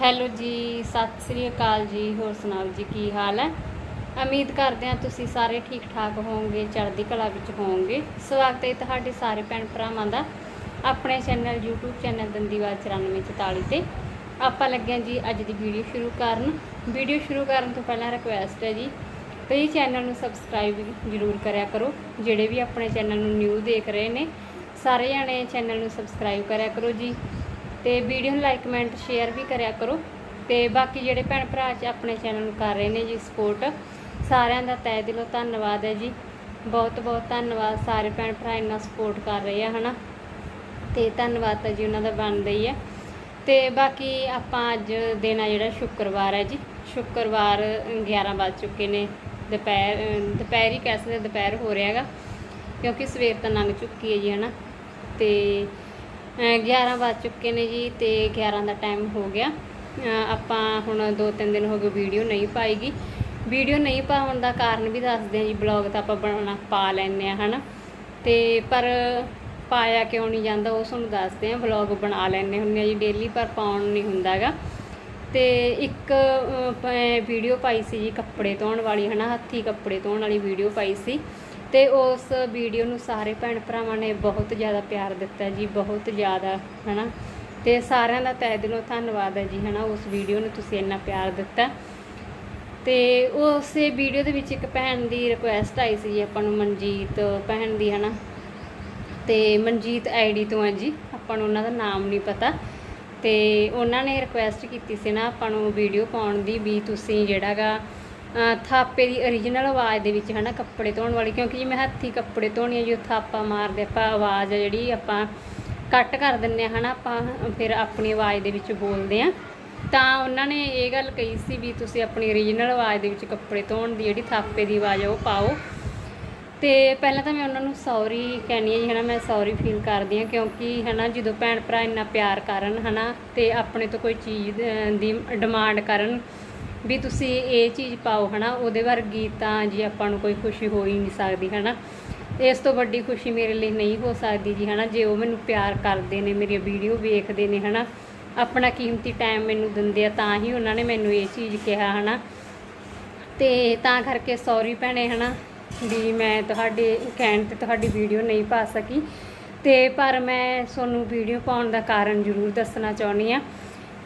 Hello ਜੀ, ਸਤਿ ਸ੍ਰੀ ਅਕਾਲ ਜੀ, ਹੋਰ ਸੁਣਾਓ ਜੀ, ਕੀ ਹਾਲ ਹੈ? ਉਮੀਦ ਕਰਦੇ ਹਾਂ ਤੁਸੀਂ ਸਾਰੇ ਠੀਕ ਠਾਕ ਹੋਵੋਗੇ, ਚੜ੍ਹਦੀ ਕਲਾ ਵਿੱਚ ਹੋਵੋਗੇ। ਸਵਾਗਤ ਹੈ ਤੁਹਾਡੇ ਸਾਰੇ ਭੈਣ ਭਰਾਵਾਂ ਦਾ ਆਪਣੇ ਚੈਨਲ YouTube ਚੈਨਲ ਦੰਦੀਵਾਲ 9444 ਤੇ। ਆਪਾਂ ਲੱਗੇ ਹਾਂ ਜੀ ਅੱਜ ਦੀ ਵੀਡੀਓ ਸ਼ੁਰੂ ਕਰਨ। ਵੀਡੀਓ ਸ਼ੁਰੂ ਕਰਨ ਤੋਂ ਪਹਿਲਾਂ ਰਿਕੁਐਸਟ ਹੈ ਜੀ ਪਲੀਜ਼ ਚੈਨਲ ਨੂੰ ਸਬਸਕ੍ਰਾਈਬ ਜ਼ਰੂਰ ਕਰਿਆ ਕਰੋ। ਜਿਹੜੇ ਵੀ ਆਪਣੇ ਚੈਨਲ ਨੂੰ ਨਿਊ ਦੇਖ ਰਹੇ ਨੇ, ਸਾਰੇ ਜਣੇ ਚੈਨਲ ਨੂੰ ਸਬਸਕ੍ਰਾਈਬ ਕਰਿਆ ਕਰੋ ਜੀ। ਤੇ ਵੀਡੀਓ ਨੂੰ ਲਾਈਕ ਕਮੈਂਟ ਸ਼ੇਅਰ ਵੀ ਕਰਿਆ ਕਰੋ। ਤੇ ਬਾਕੀ ਜਿਹੜੇ ਭੈਣ ਭਰਾ ਚ ਆਪਣੇ ਚੈਨਲ ਨੂੰ ਕਰ ਰਹੇ ਨੇ ਜੀ ਸਪੋਰਟ ਸਾਰਿਆਂ ਦਾ ਤਹਿ ਦਿਲੋਂ ਧੰਨਵਾਦ ਹੈ ਜੀ। ਬਹੁਤ ਬਹੁਤ ਧੰਨਵਾਦ, ਸਾਰੇ ਭੈਣ ਭਰਾ ਇੰਨਾ ਸਪੋਰਟ ਕਰ ਰਹੇ ਆ, ਹਨਾ? ਤੇ ਧੰਨਵਾਦ ਤਾਂ ਜੀ ਉਹਨਾਂ ਦਾ ਬਣਦਾ ਹੀ ਹੈ। ਤੇ ਬਾਕੀ ਆਪਾਂ ਅੱਜ ਦਿਨ ਆ ਜਿਹੜਾ ਸ਼ੁੱਕਰਵਾਰ ਹੈ ਜੀ। ਸ਼ੁੱਕਰਵਾਰ 11 ਵੱਜ ਚੁੱਕੇ ਨੇ। ਦੁਪਹਿਰ ਦੁਪਹਿਰ ਹੀ ਕਹਿ ਸਕਦੇ ਦੁਪਹਿਰ ਹੋ ਰਿਹਾ ਹੈਗਾ। ਕਿਉਂਕਿ ਸਵੇਰ ਤਾਂ ਲੰਘ ਚੁੱਕੀ ਹੈ ਜੀ, ਹਨਾ? ਤੇ ਅਹ 11 ਵੱਜ ਚੁੱਕੇ ਨੇ ਜੀ ਤੇ 11 ਦਾ ਟਾਈਮ ਹੋ ਗਿਆ। ਆਪਾਂ ਹੁਣ 2-3 ਦਿਨ ਹੋ ਗਏ ਵੀਡੀਓ ਨਹੀਂ ਪਾਈਗੀ। ਵੀਡੀਓ ਨਹੀਂ ਪਾਉਣ ਦਾ ਕਾਰਨ ਵੀ ਦੱਸਦੇ ਹਾਂ ਜੀ ਬਲੌਗ ਤਾਂ ਆਪਾਂ ਬਣਾਉਣਾ ਪਾ ਲੈਂਦੇ ਆ ਹਨਾ। ਤੇ ਪਰ ਪਾਇਆ ਕਿਉਂ ਨਹੀਂ ਜਾਂਦਾ, ਉਹ ਤੁਹਾਨੂੰ ਦੱਸਦੇ ਆ ਬਲੌਗ ਬਣਾ ਲੈਂਦੇ ਹੁੰਦੇ ਆ ਜੀ ਡੇਲੀ ਪਰ ਪਾਉਣ ਨਹੀਂ ਹੁੰਦਾਗਾ ਤੇ ਇੱਕ ਵੀਡੀਓ ਪਾਈ ਸੀ ਜੀ, ਕੱਪੜੇ ਧੋਣ ਵਾਲੀ, ਹਨਾ, ਹੱਥੀ ਕੱਪੜੇ ਧੋਣ ਵਾਲੀ ਵੀਡੀਓ ਪਾਈ ਸੀ। ਤੇ ਉਸ ਵੀਡੀਓ ਨੂੰ ਸਾਰੇ ਭੈਣ ਭਰਾਵਾਂ ਨੇ ਬਹੁਤ ਜ਼ਿਆਦਾ ਪਿਆਰ ਦਿੱਤਾ ਜੀ, ਬਹੁਤ ਜ਼ਿਆਦਾ, ਹਨਾ? ਤੇ ਸਾਰਿਆਂ ਦਾ ਤਹਿ ਦਿਲੋਂ ਧੰਨਵਾਦ ਹੈ ਜੀ, ਹਨਾ? ਉਸ ਵੀਡੀਓ ਨੂੰ ਤੁਸੀਂ ਇੰਨਾ ਪਿਆਰ ਦਿੱਤਾ। ਤੇ ਉਸੇ ਵੀਡੀਓ ਦੇ ਵਿੱਚ ਇੱਕ ਭੈਣ ਦੀ ਰਿਕੁਐਸਟ ਆਈ ਸੀ ਜੀ, ਆਪਾਂ ਨੂੰ ਮਨਜੀਤ ਭੈਣ ਦੀ, ਹਨਾ? ਤੇ ਮਨਜੀਤ ਆਈਡੀ ਤੋਂ ਹੈ ਜੀ, ਆਪਾਂ ਨੂੰ ਉਹਨਾਂ ਦਾ ਨਾਮ ਨਹੀਂ ਪਤਾ। ਤੇ ਉਹਨਾਂ ਨੇ ਰਿਕੁਐਸਟ ਕੀਤੀ ਸੀ ਨਾ, ਆਪਾਂ ਨੂੰ ਵੀਡੀਓ ਪਾਉਣ ਦੀ ਵੀ ਤੁਸੀਂ ਜਿਹੜਾਗਾ ਥਾਪੇ ਦੀ origignal ਆਵਾਜ਼ ਦੇ ਵਿੱਚ ਹਨਾ ਕੱਪੜੇ ਧੋਣ ਵਾਲੀ, ਕਿਉਂਕਿ ਜੀ ਮੈਂ ਹੱਥੀ ਕੱਪੜੇ ਧੋਣੀ ਆ, ਜੀ ਉਹ ਥਾਪਾ ਮਾਰਦੇ ਆਪਾਂ, ਆਵਾਜ਼ ਆ ਜਿਹੜੀ ਆਪਾਂ ਕੱਟ ਕਰ ਦਿੰਨੇ ਆ ਹਨਾ, ਆਪਾਂ ਫਿਰ ਆਪਣੀ ਆਵਾਜ਼ ਦੇ ਵਿੱਚ ਬੋਲਦੇ ਆ। ਤਾਂ ਉਹਨਾਂ ਨੇ ਇਹ ਗੱਲ ਕਹੀ ਸੀ ਵੀ ਤੁਸੀਂ ਆਪਣੀ origignal ਆਵਾਜ਼ ਦੇ ਵਿੱਚ ਕੱਪੜੇ ਧੋਣ ਦੀ ਜਿਹੜੀ ਥਾਪੇ ਦੀ ਆਵਾਜ਼ ਆ, ਉਹ ਪਾਓ। ਤੇ ਪਹਿਲਾਂ ਤਾਂ ਮੈਂ ਉਹਨਾਂ ਨੂੰ ਸੌਰੀ ਕਹਿਣੀ ਹੈ ਜੀ, ਹਨਾ, ਮੈਂ ਸੌਰੀ ਫੀਲ ਕਰਦੀ ਹਾਂ ਕਿਉਂਕਿ ਹਨਾ, ਜਦੋਂ ਭੈਣ ਭਰਾ ਇੰਨਾ ਪਿਆਰ ਕਰਨ ਹਨਾ, ਤੇ ਆਪਣੇ ਤੋਂ ਕੋਈ ਚੀਜ਼ ਦੀ ਡਿਮਾਂਡ ਕਰਨ ਵੀ ਤੁਸੀਂ ਇਹ ਚੀਜ਼ ਪਾਓ, ਹਨਾ? ਉਹਦੇ ਵਰਗੀ ਤਾਂ ਜੀ ਆਪਾਂ ਨੂੰ ਕੋਈ ਖੁਸ਼ੀ ਹੋ ਹੀ ਨਹੀਂ ਸਕਦੀ, ਹਨਾ? ਇਸ ਤੋਂ ਵੱਡੀ ਖੁਸ਼ੀ ਮੇਰੇ ਲਈ ਨਹੀਂ ਹੋ ਸਕਦੀ ਜੀ, ਹਨਾ? ਜੇ ਉਹ ਮੈਨੂੰ ਪਿਆਰ ਕਰਦੇ ਨੇ, ਮੇਰੀਆਂ ਵੀਡੀਓ ਵੇਖਦੇ ਨੇ, ਹਨਾ? ਆਪਣਾ ਕੀਮਤੀ ਟਾਈਮ ਮੈਨੂੰ ਦਿੰਦੇ ਆ, ਤਾਂ ਹੀ ਉਹਨਾਂ ਨੇ ਮੈਨੂੰ ਇਹ ਚੀਜ਼ ਕਿਹਾ, ਹਨਾ? ਤੇ ਤਾਂ ਕਰਕੇ ਸੌਰੀ ਭੈਣੇ, ਹਨਾ? ਵੀ ਮੈਂ ਤੁਹਾਡੇ, ਕਹਿਣ ਤੇ ਤੁਹਾਡੀ ਵੀਡੀਓ ਨਹੀਂ ਪਾ ਸਕੀ। ਤੇ ਪਰ ਮੈਂ ਤੁਹਾਨੂੰ ਵੀਡੀਓ ਪਾਉਣ ਦਾ ਕਾਰਨ ਜ਼ਰੂਰ ਦੱਸਣਾ ਚਾਹੁੰਦੀ ਆ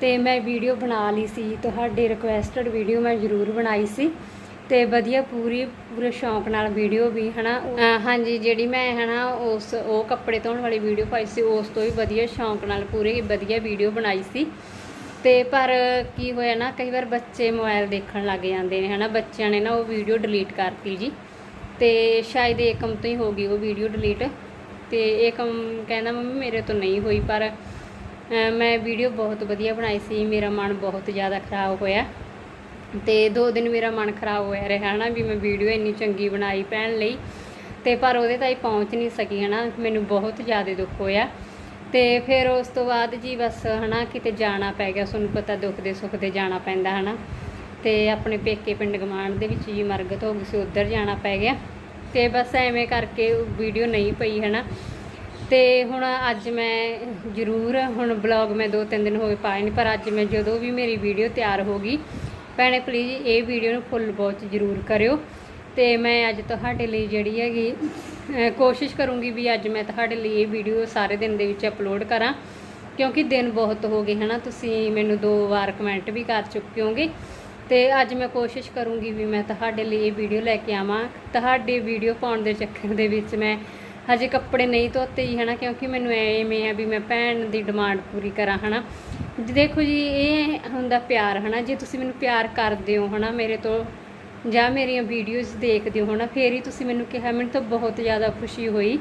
ਤੇ ਮੈਂ ਵੀਡੀਓ ਬਣਾ ਲਈ ਸੀ, ਤੁਹਾਡੇ ਰਿਕੁਐਸਟਡ ਵੀਡੀਓ ਮੈਂ ਜ਼ਰੂਰ ਬਣਾਈ ਸੀ ਤੇ ਵਧੀਆ ਪੂਰੀ, ਪੂਰੇ ਸ਼ੌਂਕ ਨਾਲ ਵੀਡੀਓ ਵੀ, ਹਨਾ? ਅਹ ਹਾਂਜੀ, ਜਿਹੜੀ ਮੈਂ, ਹਨਾ, ਉਸ, ਉਹ ਕੱਪੜੇ ਧੋਣ ਵਾਲੀ ਵੀਡੀਓ ਪਾਈ ਸੀ, ਉਸ ਤੋਂ ਵੀ ਵਧੀਆ ਸ਼ੌਂਕ ਨਾਲ ਪੂਰੀ ਵਧੀਆ ਵੀਡੀਓ ਬਣਾਈ ਸੀ। ਤੇ ਪਰ ਕੀ ਹੋਇਆ ਨਾ, ਕਈ ਵਾਰ ਬੱਚੇ ਮੋਬਾਈਲ ਦੇਖਣ ਲੱਗ ਜਾਂਦੇ ਨੇ, ਹਨਾ? ਬੱਚਿਆਂ ਨੇ ਨਾ ਉਹ ਵੀਡੀਓ ਡਿਲੀਟ ਕਰਤੀ ਜੀ। ਤੇ ਸ਼ਾਇਦ ਏਕਮ ਤੋਂ ਹੀ ਹੋ ਗਈ ਉਹ ਵੀਡੀਓ ਡਿਲੀਟ ਤੇ ਏਕਮ ਕਹਿੰਦਾ, ਮੰਮੀ, ਮੇਰੇ ਤੋਂ ਨਹੀਂ ਹੋਈ। ਪਰ ਮੈਂ ਵੀਡੀਓ ਬਹੁਤ ਵਧੀਆ ਬਣਾਈ ਸੀ। ਮੇਰਾ ਮਨ ਬਹੁਤ ਜ਼ਿਆਦਾ ਖਰਾਬ ਹੋਇਆ। ਤੇ ਦੋ ਦਿਨ ਮੇਰਾ ਮਨ ਖਰਾਬ ਹੋਇਆ ਰਿਹਾ ਹਨਾ ਵੀ ਮੈਂ ਵੀਡੀਓ ਇੰਨੀ ਚੰਗੀ ਬਣਾਈ ਪੈਣ ਲਈ। ਤੇ ਪਰ ਉਹਦੇ ਤਾਈ ਪਹੁੰਚ ਨਹੀਂ ਸਕੀ ਹਨਾ। ਮੈਨੂੰ ਬਹੁਤ ਜ਼ਿਆਦਾ ਦੁੱਖ ਹੋਇਆ। ਤੇ ਫਿਰ ਉਸ ਤੋਂ ਬਾਅਦ ਜੀ ਬਸ ਹਨਾ, ਕਿਤੇ ਜਾਣਾ ਪੈ ਗਿਆ। ਤੁਹਾਨੂੰ ਪਤਾ ਦੁੱਖ ਦੇ ਸੁੱਖ ਦੇ ਜਾਣਾ ਪੈਂਦਾ ਹਨਾ। ਤੇ ਆਪਣੇ ਪੇਕੇ ਪਿੰਡ ਗਮਾਨ ਦੇ ਵਿੱਚ ਜੀ ਮਰਗਤ ਹੋ ਗਈ ਸੀ। ਉੱਧਰ ਜਾਣਾ ਪੈ ਗਿਆ। ਤੇ ਬਸ ਐਵੇਂ ਕਰਕੇ ਵੀਡੀਓ ਨਹੀਂ ਪਈ ਹਨਾ। ਤੇ ਹੁਣ ਅੱਜ ਮੈਂ ਜ਼ਰੂਰ, ਹੁਣ ਬਲੌਗ ਮੈਂ ਦੋ ਤਿੰਨ ਦਿਨ ਹੋ ਗਏ ਪਾਏ ਨਹੀਂ ਪਰ ਅੱਜ ਮੈਂ ਜਦੋਂ ਵੀ ਮੇਰੀ ਵੀਡੀਓ ਤਿਆਰ ਹੋ ਗਈ, ਭੈਣੇ ਪਲੀਜ਼ ਇਹ ਵੀਡੀਓ ਨੂੰ ਫੁੱਲ ਵਾਚ ਜ਼ਰੂਰ ਕਰਿਓ। ਤੇ ਮੈਂ ਅੱਜ ਤੁਹਾਡੇ ਲਈ ਜਿਹੜੀ ਹੈਗੀ ਕੋਸ਼ਿਸ਼ ਕਰੂੰਗੀ ਵੀ ਅੱਜ ਮੈਂ ਤੁਹਾਡੇ ਲਈ ਇਹ ਵੀਡੀਓ ਸਾਰੇ ਦਿਨ ਦੇ ਵਿੱਚ ਅਪਲੋਡ ਕਰਾਂ, ਕਿਉਂਕਿ ਦਿਨ ਬਹੁਤ ਹੋ ਗਏ ਹਨਾ, ਤੁਸੀਂ ਮੈਨੂੰ ਦੋ ਵਾਰ ਕਮੈਂਟ ਵੀ ਕਰ ਚੁੱਕੇ ਹੋਗੇ। ਤੇ ਅੱਜ ਮੈਂ ਕੋਸ਼ਿਸ਼ ਕਰੂੰਗੀ ਵੀ ਮੈਂ ਤੁਹਾਡੇ ਲਈ ਇਹ ਵੀਡੀਓ ਲੈ ਕੇ ਆਵਾਂ। ਤੁਹਾਡੇ ਵੀਡੀਓ ਪਾਉਣ ਦੇ ਚੱਕਰ ਦੇ ਵਿੱਚ ਮੈਂ ਹਜੇ ਕੱਪੜੇ ਨਹੀਂ ਧੋਤੇ ਜੀ ਹਨਾ, ਕਿਉਂਕਿ ਮੈਨੂੰ ਐਵੇਂ ਆ ਵੀ ਮੈਂ ਭੈਣ ਦੀ ਡਿਮਾਂਡ ਪੂਰੀ ਕਰਾਂ ਹਨਾ। ਦੇਖੋ ਜੀ, ਇਹ ਹੁੰਦਾ ਪਿਆਰ ਹਨਾ, ਜੇ ਤੁਸੀਂ ਮੈਨੂੰ ਪਿਆਰ ਕਰਦੇ ਹੋ ਹਨਾ, ਮੇਰੇ ਤੋਂ ਜਾਂ ਮੇਰੀਆਂ ਵੀਡੀਓਜ਼ ਦੇਖਦੇ ਹੋ ਹਨਾ, ਫੇਰ ਹੀ ਤੁਸੀਂ ਮੈਨੂੰ ਕਿਹਾ, ਮੈਨੂੰ ਤਾਂ ਬਹੁਤ ਜ਼ਿਆਦਾ ਖੁਸ਼ੀ ਹੋਈ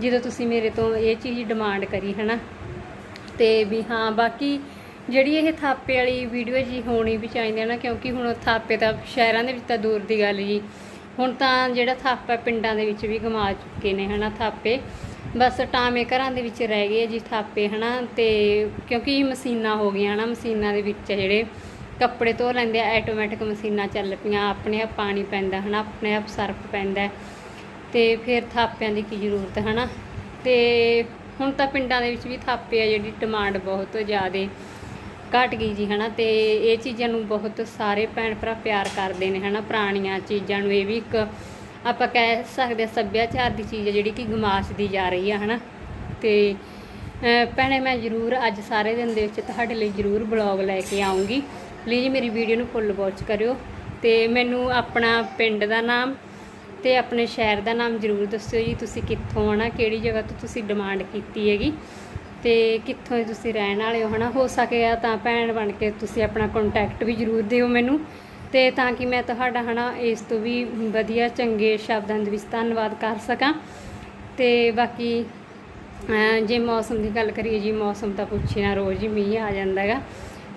ਜਦੋਂ ਤੁਸੀਂ ਮੇਰੇ ਤੋਂ ਇਹ ਚੀਜ਼ ਡਿਮਾਂਡ ਕਰੀ ਹਨਾ। ਤੇ ਵੀ ਹਾਂ, ਬਾਕੀ ਜਿਹੜੀ ਇਹ ਥਾਪੇ ਵਾਲੀ ਵੀਡੀਓ ਜੀ ਹੋਣੀ ਵੀ ਚਾਹੀਦੀ ਹੈ ਨਾ, ਕਿਉਂਕਿ ਹੁਣ ਥਾਪੇ ਤਾਂ ਸ਼ਹਿਰਾਂ ਦੇ ਵਿੱਚ ਤਾਂ ਦੂਰ ਦੀ ਗੱਲ ਜੀ। ਹੁਣ ਤਾਂ ਜਿਹੜਾ ਥਾਪਾ ਪਿੰਡਾਂ ਦੇ ਵਿੱਚ ਵੀ ਗਮਾ ਚੁੱਕੇ ਨੇ ਹਨਾ ਥਾਪੇ, ਬਸ ਟਾਵੇਂ ਘਰਾਂ ਦੇ ਵਿੱਚ ਰਹਿ ਗਏ ਜੀ ਥਾਪੇ, ਹਨਾ, ਤੇ ਕਿਉਂਕਿ ਮਸ਼ੀਨਾਂ ਹੋ ਗਈਆਂ ਹਨਾ ਮਸ਼ੀਨਾਂ ਦੇ ਵਿੱਚ ਜਿਹੜੇ ਕੱਪੜੇ ਧੋ ਲੈਂਦੇ ਆ ਆਟੋਮੈਟਿਕ ਮਸ਼ੀਨਾਂ ਚੱਲ ਪਈਆਂ, ਆਪਣੇ ਆਪ ਪਾਣੀ ਪੈਂਦਾ, ਹਨਾ, ਆਪਣੇ ਆਪ ਸਰਫ ਪੈਂਦਾ, ਤੇ ਫਿਰ ਥਾਪਿਆਂ ਦੀ ਕੀ ਜ਼ਰੂਰਤ ਹੈ ਹਨਾ, ਤੇ ਹੁਣ ਤਾਂ ਪਿੰਡਾਂ ਦੇ ਵਿੱਚ ਵੀ ਥਾਪੇ ਆ, ਜਿਹੜੀ ਡਿਮਾਂਡ ਬਹੁਤ ਜ਼ਿਆਦੇ ਘਟ ਗਈ ਜੀ, ਹਨਾ, ਤੇ ਇਹ ਚੀਜ਼ਾਂ ਨੂੰ ਬਹੁਤ ਸਾਰੇ ਭੈਣ ਭਰਾ ਪਿਆਰ ਕਰਦੇ ਨੇ, ਹਨਾ, ਪੁਰਾਣੀਆਂ ਚੀਜ਼ਾਂ ਨੂੰ, ਇਹ ਵੀ ਇੱਕ ਆਪਾਂ ਕਹਿ ਸਕਦੇ ਹਾਂ ਸੱਭਿਆਚਾਰ ਦੀ ਚੀਜ਼ ਹੈ ਜਿਹੜੀ ਕਿ ਗੁਮਾਸਦੀ ਜਾ ਰਹੀ ਆ, ਹਨਾ, ਤੇ, ਅਹ, ਭੈਣੇ, ਮੈਂ ਜ਼ਰੂਰ ਅੱਜ ਸਾਰੇ ਦਿਨ ਦੇ ਵਿੱਚ ਤੁਹਾਡੇ ਲਈ ਜ਼ਰੂਰ ਬਲੌਗ ਲੈ ਕੇ ਆਉਂਗੀ। ਪਲੀਜ਼ ਮੇਰੀ ਵੀਡੀਓ ਨੂੰ ਫੁੱਲ ਵਾਚ ਕਰਿਓ ਤੇ ਮੈਨੂੰ ਆਪਣਾ ਪਿੰਡ ਦਾ ਨਾਮ ਤੇ ਆਪਣੇ ਸ਼ਹਿਰ ਦਾ ਨਾਮ ਜ਼ਰੂਰ ਦੱਸਿਓ ਜੀ, ਤੁਸੀਂ ਕਿੱਥੋਂ ਆਣਾ ਕਿਹੜੀ ਜਗ੍ਹਾ ਤੋਂ ਤੁਸੀਂ ਡਿਮਾਂਡ ਕੀਤੀ ਹੈਗੀ। ਤੇ ਕਿੱਥੋਂ ਤੁਸੀਂ ਰਹਿਣ ਵਾਲੇ ਹੋ, ਹਨਾ? ਹੋ ਸਕਿਆ ਤਾਂ ਭੈਣ ਬਣ ਕੇ ਤੁਸੀਂ ਆਪਣਾ ਕੰਟੈਕਟ ਵੀ ਜ਼ਰੂਰ ਦਿਓ ਮੈਨੂੰ। ਤੇ ਤਾਂ ਕਿ ਮੈਂ ਤੁਹਾਡਾ, ਹਨਾ, ਇਸ ਤੋਂ ਵੀ ਵਧੀਆ, ਚੰਗੇ ਸ਼ਬਦਾਂ ਦੇ ਵਿੱਚ ਧੰਨਵਾਦ ਕਰ ਸਕਾਂ। ਤੇ ਬਾਕੀ ਜੇ ਮੌਸਮ ਦੀ ਗੱਲ ਕਰੀਏ ਜੀ, ਮੌਸਮ ਤਾਂ ਪੁੱਛੇ ਨਾ, ਰੋਜ਼ ਹੀ ਮੀਂਹ ਆ ਜਾਂਦਾ ਹੈਗਾ।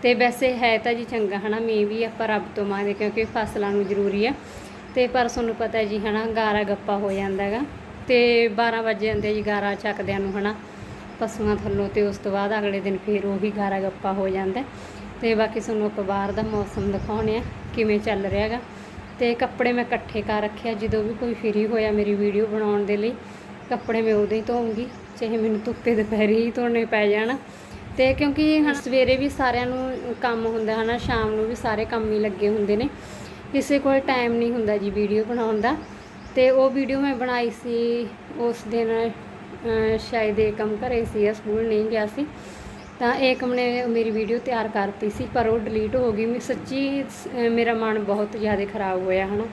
ਤੇ ਵੈਸੇ ਹੈ ਤਾਂ ਜੀ ਚੰਗਾ, ਹਨਾ, ਮੀਂਹ ਵੀ ਆਪਾਂ ਰੱਬ ਤੋਂ ਮੰਗਦੇ, ਕਿਉਂਕਿ ਫਸਲਾਂ ਨੂੰ ਜ਼ਰੂਰੀ ਆ। ਤੇ ਪਰ ਤੁਹਾਨੂੰ ਪਤਾ ਹੈ ਜੀ, ਹਨਾ, ਗਾਰਾ ਗੱਪਾ ਹੋ ਜਾਂਦਾ ਹੈਗਾ। ਤੇ 12 ਵਜੇ ਜਾਂਦੇ ਜੀ, ਗਾਰਾ ਚੱਕਦਿਆਂ ਨੂੰ, ਹਨਾ। ਪਸ਼ੂਆਂ ਥੱਲੋਂ ਤੇ ਉਸ ਤੋਂ ਬਾਅਦ ਅਗਲੇ ਦਿਨ ਫੇਰ ਉਹੀ ਗਾਰਾ ਗੱਪਾ ਹੋ ਜਾਂਦਾ ਹੈ। ਤੇ ਬਾਕੀ ਤੁਹਾਨੂੰ ਆਪਾਂ ਬਾਹਰ ਦਾ ਮੌਸਮ ਦਿਖਾਉਣੇ ਆ, ਕਿਵੇਂ ਚੱਲ ਰਿਹਾ ਹੈਗਾ। ਤੇ ਕੱਪੜੇ ਮੈਂ ਇਕੱਠੇ ਕਰ ਰੱਖਿਆ ਜਦੋਂ ਵੀ ਕੋਈ ਫਰੀ ਹੋਇਆ ਮੇਰੀ ਵੀਡੀਓ ਬਣਾਉਣ ਦੇ ਲਈ, ਕੱਪੜੇ ਮੈਂ ਉਦੋਂ ਹੀ ਧੋਉਂਗੀ ਚਾਹੇ ਮੈਨੂੰ ਧੁੱਪੇ ਦੁਪਹਿਰੇ ਹੀ ਧੋਣੇ ਪੈ ਜਾਣ। ਤੇ ਕਿਉਂਕਿ ਹੁਣ ਸਵੇਰੇ ਵੀ ਸਾਰਿਆਂ ਨੂੰ ਕੰਮ ਹੁੰਦਾ ਹਨਾ, ਸ਼ਾਮ ਨੂੰ ਵੀ ਸਾਰੇ ਕੰਮ ਹੀ ਲੱਗੇ ਹੁੰਦੇ ਨੇ। ਕਿਸੇ ਕੋਲ ਟਾਈਮ ਨਹੀਂ ਹੁੰਦਾ ਜੀ ਵੀਡੀਓ ਬਣਾਉਣ ਦਾ। ਤੇ ਉਹ ਵੀਡੀਓ ਮੈਂ ਬਣਾਈ ਸੀ ਉਸ ਦਿਨ ਸ਼ਾਇਦ ਇਹ ਕੰਮ ਘਰੇ ਸੀ ਸਕੂਲ ਨਹੀਂ ਗਿਆ ਸੀ, ਤਾਂ ਏਕਮ ਨੇ ਮੇਰੀ ਵੀਡੀਓ ਤਿਆਰ ਕਰਤੀ ਸੀ, ਪਰ ਉਹ ਡਿਲੀਟ ਹੋ ਗਈ। ਮੈਂ ਸੱਚੀ ਮੇਰਾ ਮਨ ਬਹੁਤ ਜ਼ਿਆਦਾ ਖਰਾਬ ਹੋਇਆ, ਹਨਾ।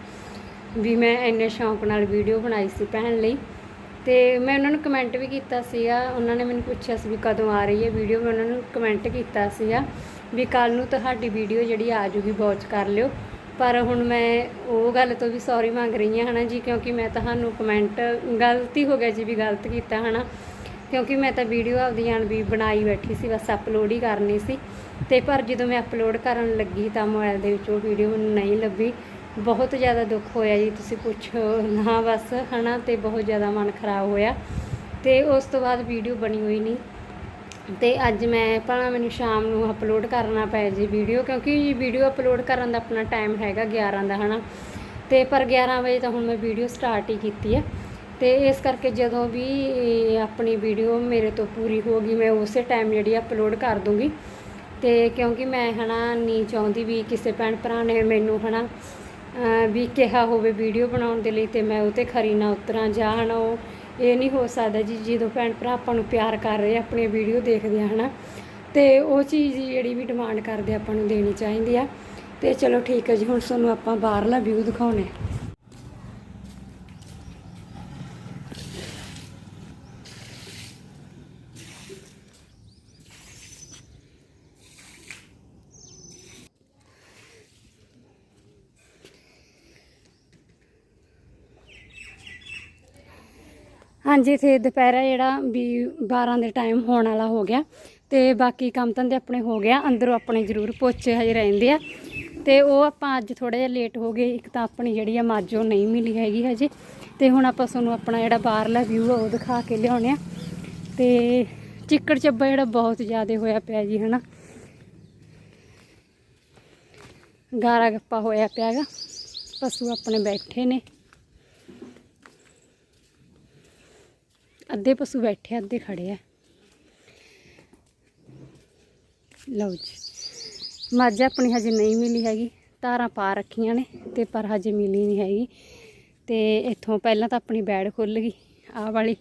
ਵੀ ਮੈਂ ਇੰਨੇ ਸ਼ੌਂਕ ਨਾਲ ਵੀਡੀਓ ਬਣਾਈ ਸੀ ਭੈਣ ਲਈ। ਤੇ ਮੈਂ ਉਹਨਾਂ ਨੂੰ ਕਮੈਂਟ ਵੀ ਕੀਤਾ ਸੀਗਾ। ਉਹਨਾਂ ਨੇ ਮੈਨੂੰ ਪੁੱਛਿਆ ਸੀ ਵੀ ਕਦੋਂ ਆ ਰਹੀ ਹੈ ਵੀਡੀਓ ਮੈਂ ਉਹਨਾਂ ਨੂੰ ਕਮੈਂਟ ਕੀਤਾ ਸੀਗਾ ਵੀ ਕੱਲ ਨੂੰ ਤੁਹਾਡੀ ਵੀਡੀਓ ਜਿਹੜੀ ਆ ਜੂਗੀ ਵਾਚ ਕਰ ਲਿਓ। ਪਰ ਹੁਣ ਮੈਂ ਉਹ ਗੱਲ ਤੋਂ ਵੀ ਸੌਰੀ ਮੰਗ ਰਹੀ ਹਾਂ ਹਨਾ ਜੀ, ਕਿਉਂਕਿ ਮੈਂ ਤੁਹਾਨੂੰ ਕਮੈਂਟ ਗਲਤੀ ਹੋ ਗਿਆ ਜੀ, ਵੀ ਗਲਤ ਕੀਤਾ ਹਨਾ। ਕਿਉਂਕਿ ਮੈਂ ਤਾਂ ਵੀਡੀਓ ਆਪਦੀ ਜਾਣ ਵੀ ਬਣਾਈ ਬੈਠੀ ਸੀ, ਬਸ ਅਪਲੋਡ ਹੀ ਕਰਨੀ ਸੀ। ਤੇ ਪਰ ਜਦੋਂ ਮੈਂ ਅਪਲੋਡ ਕਰਨ ਲੱਗੀ ਤਾਂ ਮੋਬਾਈਲ ਦੇ ਵਿੱਚ ਉਹ ਵੀਡੀਓ ਮੈਨੂੰ ਨਹੀਂ ਲੱਭੀ। ਬਹੁਤ ਜ਼ਿਆਦਾ ਦੁੱਖ ਹੋਇਆ ਜੀ, ਤੁਸੀਂ ਪੁੱਛੋ ਨਾ ਬਸ, ਹਨਾ, ਤੇ ਬਹੁਤ ਜ਼ਿਆਦਾ ਮਨ ਖਰਾਬ ਹੋਇਆ। ਤੇ ਉਸ ਤੋਂ ਬਾਅਦ ਵੀਡੀਓ ਬਣੀ ਹੋਈ ਨਹੀਂ। ਤੇ ਅੱਜ ਮੈਂ ਭਾਵੇਂ ਮੈਨੂੰ ਸ਼ਾਮ ਨੂੰ ਅਪਲੋਡ ਕਰਨਾ ਪੈ ਜੇ ਵੀਡੀਓ ਕਿਉਂਕਿ ਵੀਡੀਓ ਅਪਲੋਡ ਕਰਨ ਦਾ ਆਪਣਾ ਟਾਈਮ ਹੈਗਾ 11 ਦਾ, ਹਨਾ? ਤੇ ਪਰ 11 ਵਜੇ ਤਾਂ ਹੁਣ ਮੈਂ ਵੀਡੀਓ ਸਟਾਰਟ ਹੀ ਕੀਤੀ ਹੈ। ਤੇ ਇਸ ਕਰਕੇ ਜਦੋਂ ਵੀ ਆਪਣੀ ਵੀਡੀਓ ਮੇਰੇ ਤੋਂ ਪੂਰੀ ਹੋ ਗਈ, ਮੈਂ ਉਸੇ ਟਾਈਮ ਜਿਹੜੀ ਅਪਲੋਡ ਕਰ ਦੂੰਗੀ। ਤੇ ਕਿਉਂਕਿ ਮੈਂ, ਹਨਾ, ਨਹੀਂ ਚਾਹੁੰਦੀ ਵੀ ਕਿਸੇ ਭੈਣ ਭਰਾ ਨੇ ਮੈਨੂੰ, ਹਨਾ, ਅਹ ਵੀ ਕਿਹਾ ਹੋਵੇ ਵੀਡੀਓ ਬਣਾਉਣ ਦੇ ਲਈ ਤੇ ਮੈਂ ਉਹ ਤੇ ਖਰੀ ਨਾ ਉਤਰਾਂ, ਜਾਂ, ਹਨਾ, ਉਹ ਇਹ ਨਹੀਂ ਹੋ ਸਕਦਾ ਜੀ ਜਦੋਂ ਭੈਣ ਭਰਾ ਆਪਾਂ ਨੂੰ ਪਿਆਰ ਕਰ ਰਹੇ ਆ, ਆਪਣੀਆਂ ਵੀਡੀਓ ਦੇਖਦੇ ਆ ਹਨਾ। ਤੇ ਉਹ ਚੀਜ਼ ਜਿਹੜੀ ਵੀ ਡਿਮਾਂਡ ਕਰਦੇ ਆਪਾਂ ਨੂੰ ਦੇਣੀ ਚਾਹੀਦੀ ਆ। ਤੇ ਚਲੋ ਠੀਕ ਹੈ ਜੀ ਹੁਣ ਤੁਹਾਨੂੰ ਆਪਾਂ ਬਾਹਰਲਾ ਵਿਊ ਦਿਖਾਉਣੇ ਹਾਂਜੀ ਤੇ ਦੁਪਹਿਰਾ ਜਿਹੜਾ ਵੀ 12 ਦੇ ਟਾਈਮ ਹੋਣ ਵਾਲਾ ਹੋ ਗਿਆ ਤੇ ਬਾਕੀ ਕੰਮ ਧੰਦੇ ਆਪਣੇ ਹੋ ਗਿਆ ਅੰਦਰੋਂ ਆਪਣੇ ਜ਼ਰੂਰ ਪੋਚੇ ਹਜੇ ਰਹਿੰਦੇ ਆ। ਤੇ ਉਹ ਆਪਾਂ ਅੱਜ ਥੋੜਾ ਜਿਹਾ ਲੇਟ ਹੋ ਗਏ, ਇੱਕ ਤਾਂ ਆਪਣੀ ਜਿਹੜੀ ਆ ਮੱਝ ਉਹ ਨਹੀਂ ਮਿਲੀ ਹੈਗੀ ਹਜੇ। ਤੇ ਹੁਣ ਆਪਾਂ ਤੁਹਾਨੂੰ ਆਪਣਾ ਜਿਹੜਾ ਬਾਹਰਲਾ ਵਿਊ ਆ, ਉਹ ਦਿਖਾ ਕੇ ਲਿਆਉਣੇ ਆ। ਤੇ ਚਿੱਕੜ ਚੱਬਾ ਜਿਹੜਾ ਬਹੁਤ ਜ਼ਿਆਦਾ ਹੋਇਆ ਪਿਆ ਜੀ, ਹਨਾ। ਗਾਰਾ ਗੱਪਾ ਹੋਇਆ ਪਿਆਗਾ ਪਸ਼ੂ ਆਪਣੇ ਬੈਠੇ ਨੇ। ਅੱਧੇ ਪਸ਼ੂ ਬੈਠੇ ਆ, ਅੱਧੇ ਖੜੇ ਆ। ਲਓ ਜੀ। ਮੱਝ ਆਪਣੀ ਹਜੇ ਨਹੀਂ ਮਿਲੀ ਹੈਗੀ। ਧਾਰਾਂ ਪਾ ਰੱਖੀਆਂ ਨੇ ਤੇ ਪਰ ਹਜੇ ਮਿਲੀ ਨਹੀਂ ਹੈਗੀ। ਤੇ ਇੱਥੋਂ ਪਹਿਲਾਂ ਤਾਂ ਆਪਣੀ ਬੈੜ ਖੁੱਲ ਗਈ। ਆਹ ਵਾਲੀ।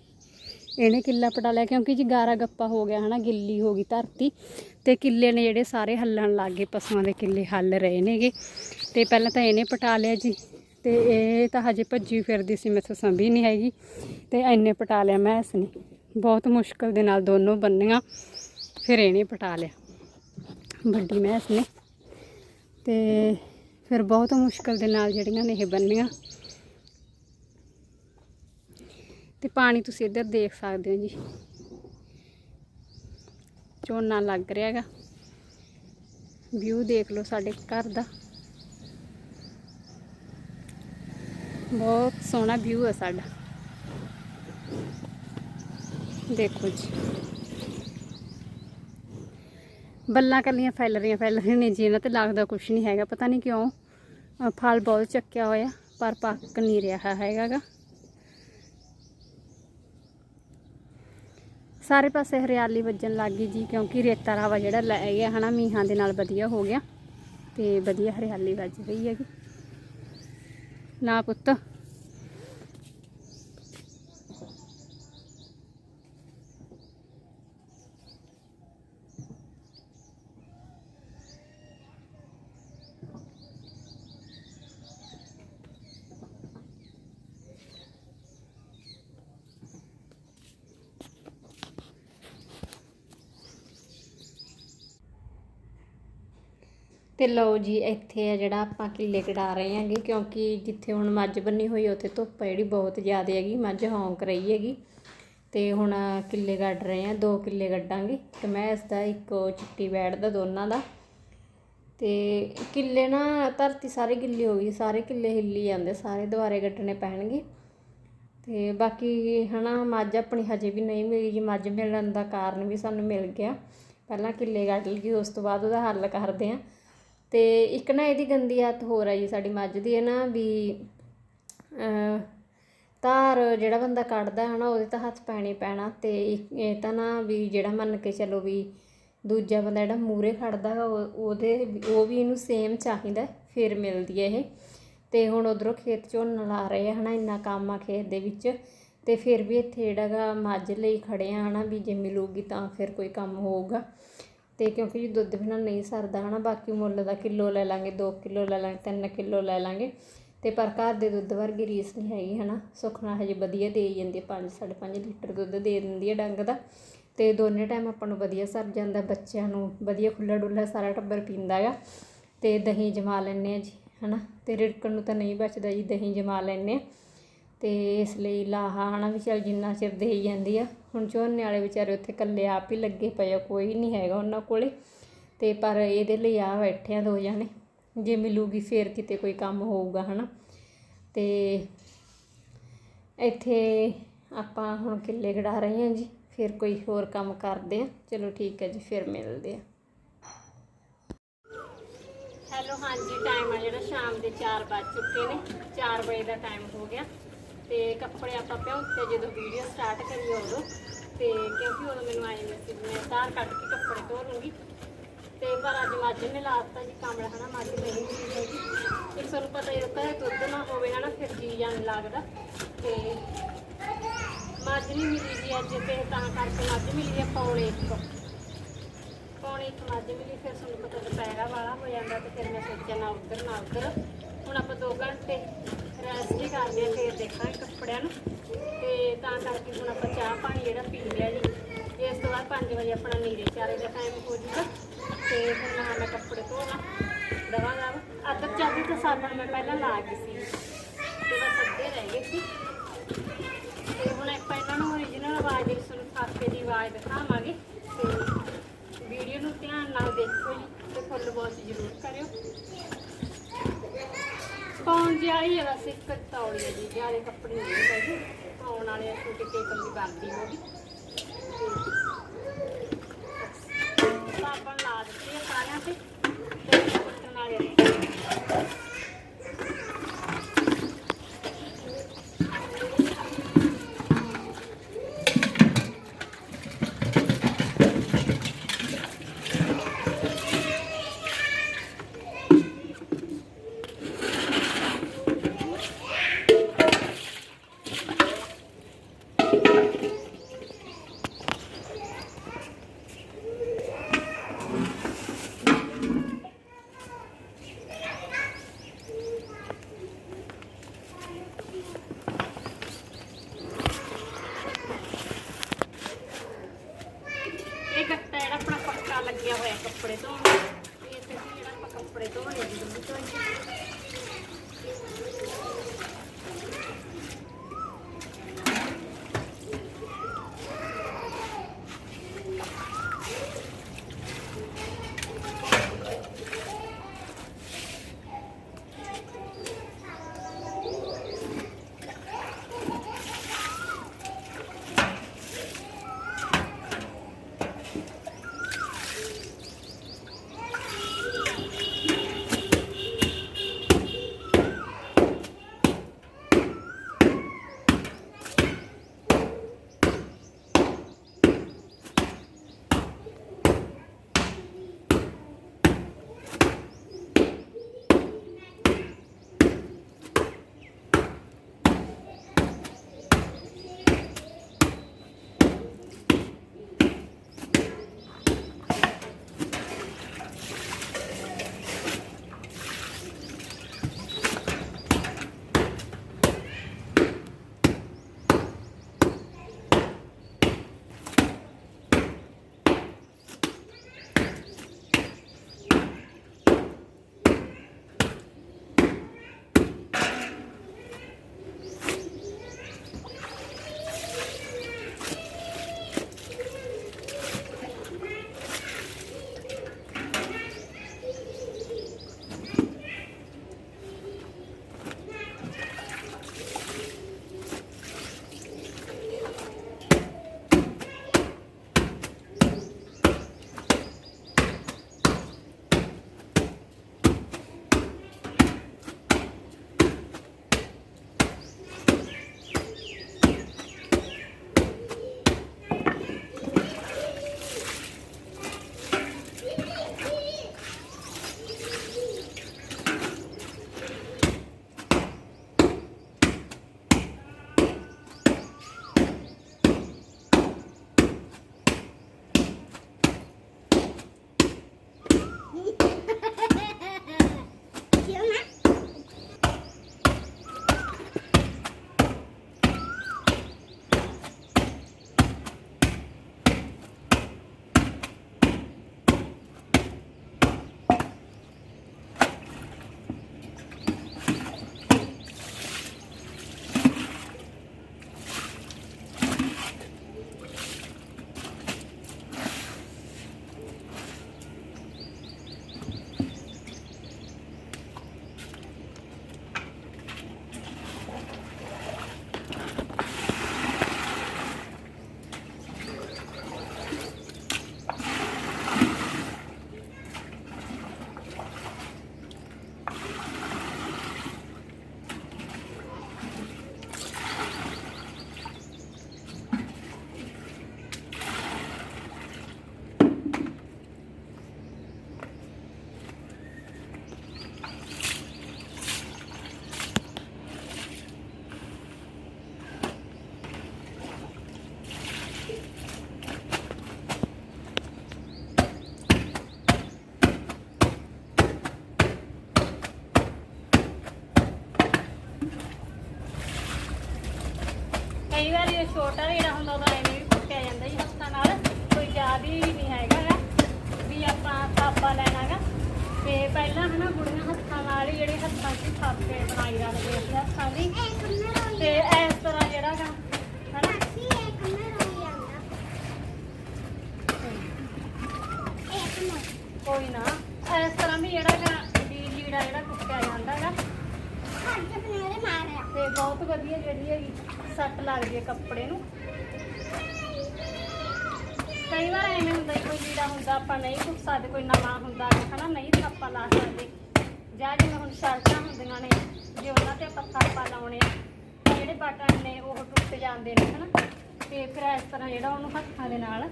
ਇਹਨੇ ਕਿੱਲਾ ਪਟਾ ਲਿਆ ਕਿਉਂਕਿ ਜੀ ਗਾਰਾ ਗੱਪਾ ਹੋ ਗਿਆ ਹਨਾ ਗਿੱਲੀ ਹੋ ਗਈ ਧਰਤੀ। ਤੇ ਕਿੱਲੇ ਨੇ ਜਿਹੜੇ ਸਾਰੇ ਹੱਲਣ ਲੱਗ ਗਏ ਪਸ਼ੂਆਂ ਦੇ ਕਿੱਲੇ ਹੱਲ ਰਹੇ ਨੇਗੇ। ਤੇ ਪਹਿਲਾਂ ਤਾਂ ਇਹਨੇ ਪਟਾ ਲਿਆ ਜੀ। ਤੇ ਇਹ ਤਾਂ ਹਜੇ ਭੱਜੀ ਫਿਰਦੀ ਸੀ, ਮੈਥੋਂ ਸੰਭੀ ਨਹੀਂ ਹੈਗੀ ਤੇ ਐਨੇ ਪਟਾ ਲਿਆ ਮੈਂ ਇਸ ਨੇ। ਬਹੁਤ ਮੁਸ਼ਕਲ ਦੇ ਨਾਲ ਦੋਨੋਂ ਬੰਨੀਆਂ, ਫਿਰ ਇਹਨੇ ਪਟਾ ਲਿਆ, ਵੱਡੀ ਮੈਂਸ ਨੇ। ਤੇ ਫਿਰ ਬਹੁਤ ਮੁਸ਼ਕਲ ਦੇ ਨਾਲ ਜਿਹੜੀਆਂ ਨੇ ਇਹ ਬੰਨੀਆਂ। ਤੇ ਪਾਣੀ ਤੁਸੀਂ ਇੱਧਰ ਦੇਖ ਸਕਦੇ ਹੋ ਜੀ। ਝੋਨਾ ਲੱਗ ਰਿਹਾ ਹੈਗਾ। ਵਿਊ ਦੇਖ ਲਓ ਸਾਡੇ ਘਰ ਦਾ। ਬਹੁਤ ਸੋਹਣਾ ਵਿਊ ਹੈ ਸਾਡਾ। ਦੇਖੋ ਜੀ। ਬੱਲਾਂ ਕੱਲੀਆਂ ਫੈਲ ਰਹੀਆਂ ਫੈਲ ਰਹੀਆਂ ਨੇ ਜੀ, ਇਹਨਾਂ ਤੇ ਲੱਗਦਾ ਕੁਝ ਨਹੀਂ ਹੈਗਾ, ਪਤਾ ਨਹੀਂ ਕਿਉਂ। ਫਲ ਬਹੁਤ ਚੱਕਿਆ ਹੋਇਆ, ਪਰ ਪੱਕ ਨਹੀਂ ਰਿਹਾ ਹੈਗਾਗਾ। ਸਾਰੇ ਪਾਸੇ ਹਰਿਆਲੀ ਵੱਜਣ ਲੱਗ ਗਈ ਜੀ, ਕਿਉਂਕਿ ਰੇਤਾ ਰਾਵਾ ਜਿਹੜਾ ਲੈ ਗਿਆ, ਹਨਾ, ਮੀਂਹਾਂ ਦੇ ਨਾਲ ਵਧੀਆ ਹੋ ਗਿਆ, ਤੇ ਵਧੀਆ ਹਰਿਆਲੀ ਵੱਜ ਰਹੀ ਹੈਗੀ। ਨਾ ਪੁੱਤ। ਤੇ ਲਓ ਜੀ, ਇੱਥੇ ਆ ਜਿਹੜਾ ਆਪਾਂ ਕਿੱਲੇ ਕਢਾ ਰਹੇ ਹਾਂਗੇ, ਕਿਉਂਕਿ ਜਿੱਥੇ ਹੁਣ ਮੱਝ ਬੰਨੀ ਹੋਈ ਉੱਥੇ ਧੁੱਪ ਆ ਜਿਹੜੀ ਬਹੁਤ ਜ਼ਿਆਦਾ ਹੈਗੀ, ਮੱਝ ਹੌਂਕ ਰਹੀ ਹੈਗੀ। ਤੇ ਹੁਣ ਕਿੱਲੇ ਕੱਢ ਰਹੇ ਹਾਂ ਦੋ ਕਿੱਲੇ ਕੱਢਾਂਗੇ ਤੇ ਮੈਂ ਇਸ ਦਾ, ਇੱਕ ਚਿੱਟੀ ਬੈੜ ਦਾ, ਦੋਨਾਂ ਦਾ। ਤੇ ਕਿੱਲੇ ਨਾ, ਧਰਤੀ ਸਾਰੇ ਗਿੱਲੀ ਹੋ ਗਈ, ਸਾਰੇ ਕਿੱਲੇ ਹਿੱਲੀ ਜਾਂਦੇ, ਸਾਰੇ ਦੁਬਾਰੇ ਕੱਢਣੇ ਪੈਣਗੇ। ਤੇ ਬਾਕੀ ਹਨਾ, ਮੱਝ ਆਪਣੀ ਹਜੇ ਵੀ ਨਹੀਂ ਮਿਲੀ ਜੀ, ਮੱਝ ਮਿਲਣ ਦਾ ਕਾਰਨ ਵੀ ਸਾਨੂੰ ਮਿਲ ਗਿਆ। ਪਹਿਲਾਂ ਕਿੱਲੇ ਕੱਢ ਲਈ ਉਸ ਤੋਂ ਬਾਅਦ ਉਹਦਾ ਹੱਲ ਕਰਦੇ ਆ। ਤੇ ਇੱਕ ਨਾ ਇਹਦੀ ਗੰਦੀ ਆਦਤ ਹੋਰ ਆ ਜੀ ਸਾਡੀ ਮੱਝ ਦੀ ਹੈ ਨਾ ਵੀ ਧਾਰ ਜਿਹੜਾ ਬੰਦਾ ਕੱਢਦਾ ਹੈ ਨਾ ਉਹਦੇ ਤਾਂ ਹੱਥ ਪੈਣੇ ਪੈਣਾ ਤੇ ਇੱਕ- ਇਹ ਤਾਂ ਨਾ ਵੀ ਜਿਹੜਾ ਮੰਨ ਕੇ ਚੱਲੋ ਵੀ ਦੂਜਾ ਬੰਦਾ ਜਿਹੜਾ ਮੂਰੇ ਖੜਦਾ ਹੈ ਉਹ- ਉਹਦੇ, ਉਹ ਵੀ ਇਹਨੂੰ ਸੇਮ ਚਾਹੀਦਾ, ਫਿਰ ਮਿਲਦੀ ਹੈ ਇਹ। ਤੇ ਹੁਣ ਉਧਰੋਂ ਖੇਤ ਝੋਨਾ ਲਾ ਰਹੇ ਆ ਹਨਾ, ਇੰਨਾ ਕੰਮ ਆ ਖੇਤ ਦੇ ਵਿੱਚ। ਤੇ ਫਿਰ ਵੀ ਇੱਥੇ ਜਿਹੜਾ ਗਾ ਮੱਝ ਲਈ ਖੜੇ ਆ ਹਨਾ, ਵੀ ਜੇ ਮਿਲੂਗੀ ਤਾਂ ਫਿਰ ਕੋਈ ਕੰਮ ਹੋਊਗਾ। ਅਤੇ ਕਿਉਂਕਿ ਜੀ ਦੁੱਧ ਬਿਨਾਂ ਨਹੀਂ ਸਰਦਾ ਹੈ ਨਾ ਬਾਕੀ ਮੁੱਲ ਦਾ ਕਿਲੋ ਲੈ ਲਾਂਗੇ, ਦੋ ਕਿਲੋ ਲੈ ਲਾਂਗੇ, ਤਿੰਨ ਕਿਲੋ ਲੈ ਲਾਂਗੇ। ਅਤੇ ਪਰ ਘਰ ਦੇ ਦੁੱਧ ਵਰਗੀ ਰੀਸ ਨਹੀਂ ਹੈਗੀ ਹੈ ਨਾ ਸੁੱਖ ਨਾਲ ਹਜੇ ਵਧੀਆ ਦੇ ਜਾਂਦੀ 5 5.5 ਲੀਟਰ ਦੁੱਧ ਦੇ ਦਿੰਦੀ ਹੈ ਡੰਗ ਦਾ। ਅਤੇ ਦੋਨੇ ਟਾਈਮ ਆਪਾਂ ਨੂੰ ਵਧੀਆ ਸਰ ਜਾਂਦਾ, ਬੱਚਿਆਂ ਨੂੰ ਵਧੀਆ ਖੁੱਲਾ ਡੁੱਲਾ ਸਾਰਾ ਟੱਬਰ ਪੀਂਦਾ ਹੈਗਾ ਅਤੇ ਦਹੀਂ ਜਮਾ ਲੈਂਦੇ ਆ ਜੀ ਹੈ ਨਾ ਅਤੇ ਰਿੜਕਣ ਨੂੰ ਤਾਂ ਨਹੀਂ ਬਚਦਾ ਜੀ, ਦਹੀਂ ਜਮਾ ਲੈਂਦੇ ਆ ਅਤੇ ਇਸ ਲਈ ਲਾਹਾ ਹਨਾ ਵੀ ਚੱਲ ਜਿੰਨਾ ਚਿਰ ਦੇਈ ਜਾਂਦੀ ਆ। ਹੁਣ ਝੋਨੇ ਵਾਲੇ ਵਿਚਾਰੇ ਉੱਥੇ ਇਕੱਲੇ ਆਪ ਹੀ ਲੱਗੇ ਪਏ ਆ, ਕੋਈ ਨਹੀਂ ਹੈਗਾ ਉਹਨਾਂ ਕੋਲੇ। ਅਤੇ ਪਰ ਇਹਦੇ ਲਈ ਆ ਬੈਠੇ ਆ ਦੋ ਜਾਣੇ। ਜੇ ਮਿਲੂਗੀ ਫੇਰ ਕਿਤੇ ਕੋਈ ਕੰਮ ਹੋਊਗਾ ਹਨਾ। ਅਤੇ ਇੱਥੇ ਆਪਾਂ ਹੁਣ ਕਿੱਲੇ ਗੜਾ ਰਹੇ ਹਾਂ ਜੀ, ਫਿਰ ਕੋਈ ਹੋਰ ਕੰਮ ਕਰਦੇ ਆ। ਚਲੋ ਠੀਕ ਹੈ ਜੀ, ਫਿਰ ਮਿਲਦੇ ਆ। ਹੈਲੋ, ਹਾਂਜੀ ਟਾਈਮ ਆ ਜਿਹੜਾ ਸ਼ਾਮ ਦੇ 4 ਵੱਜ ਚੁੱਕੇ ਨੇ। 4 ਵਜੇ ਦਾ ਟਾਈਮ ਹੋ ਗਿਆ। ਤੇ ਕੱਪੜੇ ਆਪਾਂ ਭਿਉਂਤੇ ਜਦੋਂ ਵੀਡੀਓ ਸਟਾਰਟ ਕਰੀ ਉਦੋਂ, ਤੇ ਕਿਉਂਕਿ ਉਦੋਂ ਮੈਨੂੰ ਆਏ ਨਹੀਂ ਸੀ ਮੈਂ ਤਾਰ ਕੱਢ ਕੇ ਕੱਪੜੇ ਧੋ ਲੂੰਗੀ। ਤੇ ਪਰ ਅੱਜ ਮੱਝ ਨੇ ਲਾਤਾ ਜੀ ਕਮਲ ਹਨਾ? ਮੱਝ ਨਹੀਂ ਮਿਲੀ ਹੈਗੀ। ਤੇ ਤੁਹਾਨੂੰ ਪਤਾ ਹੀ ਘਰੇ ਦੁੱਧ ਨਾ ਹੋਵੇ, ਹਨਾ? ਫਿਰ ਜੀ ਜਾਣ ਲੱਗਦਾ। ਤੇ ਮੱਝ ਨਹੀਂ ਮਿਲੀ ਜੀ ਅੱਜ, ਤੇ ਤਾਂ ਕਰਕੇ ਮੱਝ ਮਿਲੀ ਹੈ ਪੌਣੇ ਇੱਕ। ਪੌਣੇ ਇੱਕ ਮੱਝ ਮਿਲੀ, ਫਿਰ ਤੁਹਾਨੂੰ ਪਤਾ ਦੁਪਹਿਰਾ ਵਾਲਾ ਹੋ ਜਾਂਦਾ ਤੇ ਫਿਰ ਮੈਂ ਸੋਚਿਆ ਨਾ ਉੱਧਰ ਨਾ ਉੱਧਰ। ਹੁਣ ਆਪਾਂ 2 ਘੰਟੇ ਰੈਸਟ ਹੀ ਕਰਦੇ ਆ ਫਿਰ ਦੇਖਾਂਗੇ ਕੱਪੜਿਆਂ ਨੂੰ। ਤੇ ਤਾਂ ਕਰਕੇ ਹੁਣ ਆਪਾਂ ਚਾਹ ਪਾਣੀ ਜਿਹੜਾ ਪੀ ਲਿਆ ਜੀ। ਇਸ ਤੋਂ ਬਾਅਦ 5 ਵਜੇ ਆਪਣਾ ਨੀਰੇ ਚਾਰੇ ਦਾ ਟਾਈਮ ਹੋ ਜੂਗਾ ਤੇ ਫਿਰ ਮੈਂ ਮੈਂ ਕੱਪੜੇ ਧੋਣਾ ਦਵਾ ਦਵਾ ਅੱਧਰ ਚਾਬੀ ਤਾਂ ਸਾਬਣ ਮੈਂ ਪਹਿਲਾਂ ਲਾ ਗਈ ਸੀ। ਤੇ ਬਸ ਅੱਧੇ ਰਹਿ ਗਏ ਸੀ। ਤੇ ਹੁਣ ਆਪਾਂ ਇਹਨਾਂ ਨੂੰ ਓਰੀਜਨਲ ਆਵਾਜ਼ ਦੀ ਸੁਣ ਖਾਤੇ ਦੀ ਆਵਾਜ਼ ਦਿਖਾਵਾਂਗੇ। ਤੇ ਵੀਡੀਓ ਨੂੰ ਧਿਆਨ ਨਾਲ ਦੇਖੋ ਜੀ, ਤੇ ਫੁੱਲ ਵਾਚ ਜ਼ਰੂਰ ਕਰਿਓ। ਪਾਉਣ ਜਾਈ ਹੈ ਬਸ ਇੱਕ ਤੌੜੀ ਹੈ ਜੀ ਜਿਆਦੇ ਕੱਪੜੇ ਨਹੀਂ ਹੈਗੇ ਪਾਉਣ ਵਾਲੇ ਛੋਟੇ ਕੇਕਮ ਦੀ ਵਰਦੀ ਹੋ ਸਾਬਣ ਲਾ ਦਿੱਤੇ ਹੈ ਸਾਰਿਆਂ ਤੇ। ਕੁੱਟਣ ਵਾਲੇ ਰੱਖੇ। ਬਹੁਤ ਵਧੀਆ ਜਿਹੜੀ ਹੈਗੀ ਸੱਟ ਲੱਗਦੀ ਹੈ ਕੱਪੜੇ ਨੂੰ। ਕਈ ਵਾਰ ਐਵੇਂ ਹੁੰਦਾ ਕੋਈ ਲੀੜਾ ਹੁੰਦਾ ਆਪਾਂ ਨਹੀਂ ਕੁੱਟ ਸਕਦੇ ਕੋਈ ਨਵਾਂ ਹੁੰਦਾ ਗਾ, ਹਨਾ? ਨਹੀਂ ਤਾਂ ਆਪਾਂ ਲਾ ਸਕਦੇ। ਜਾਂ ਜਿਵੇਂ ਹੁਣ ਸ਼ਰਟਾਂ ਹੁੰਦੀਆਂ ਨੇ ਜੇ ਉਹਨਾਂ ਤੇ ਆਪਾਂ ਥਾਪਾ ਲਾਉਣੇ ਜਿਹੜੇ ਬਟਨ ਨੇ ਉਹ ਟੁੱਟ ਜਾਂਦੇ ਨੇ ਹਨਾ? ਤੇ ਫਿਰ ਇਸ ਤਰ੍ਹਾਂ ਜਿਹੜਾ ਉਹਨੂੰ ਹੱਥਾਂ ਦੇ ਨਾਲ